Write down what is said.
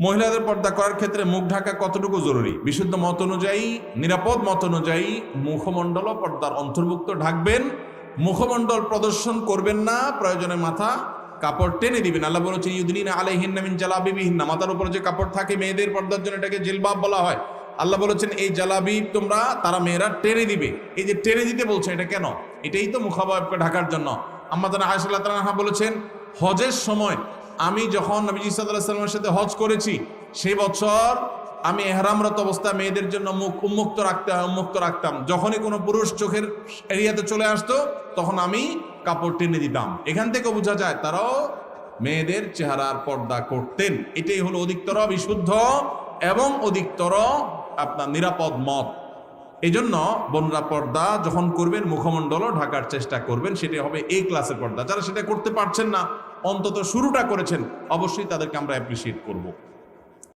মহিলাদের পর্দা করার ক্ষেত্রে মুখ ঢাকা কতটুকু জরুরি? বিশুদ্ধ মত অনুযায়ী, নিরাপদ মত অনুযায়ী মুখমণ্ডল পর্দার অন্তর্ভুক্ত ঢাকবেন। মুখমণ্ডল প্রদর্শন করবেন না, প্রয়োজনে মাথা, কাপড় টেনে দিবেন। আল্লাহ বলেছেন ইউদিন আলাইহিন্না মিন জালাবিবিহিন্না। মাথার উপরে যে কাপড় থাকে মেয়েদের পর্দার জন্য এটাকে জিলবাব বলা হয়। আল্লাহ বলেছেন, এই জালাবি তোমরা, তারা মেয়েরা টেনে দিবে। এই যে টেনে দিতে বলছে, এটা কেন? এটাই তো মুখাবয়বকে ঢাকার জন্য। আমাদের আয়সাল্লাহ বলেছেন, হজের সময় আমি যখন নবী সাল্লাহ সাল্লামের সাথে হজ করেছি, সেই বছর আমি এহরামরত অবস্থা মেয়েদের জন্য মুখ উন্মুক্ত রাখতাম উন্মুক্ত রাখতাম। যখনই কোনো পুরুষ চোখের এরিয়াতে চলে আসতো, তখন আমি কাপড় টেনে দিতাম। এখান থেকে বোঝা যায় তারাও মেয়েদের চেহারার পর্দা করতেন। এটাই হলো অধিকতর বিশুদ্ধ এবং অধিকতর আপনার নিরাপদ মত। এই জন্য বনরা পর্দা যখন করবেন, মুখমণ্ডলও ঢাকার চেষ্টা করবেন সেটা হবে এই ক্লাসের পর্দা। যারা সেটা করতে পারছেন না অন্তত শুরুটা করেছেন অবশ্যই তাদেরকে আমরা অ্যাপ্রিসিয়েট করব।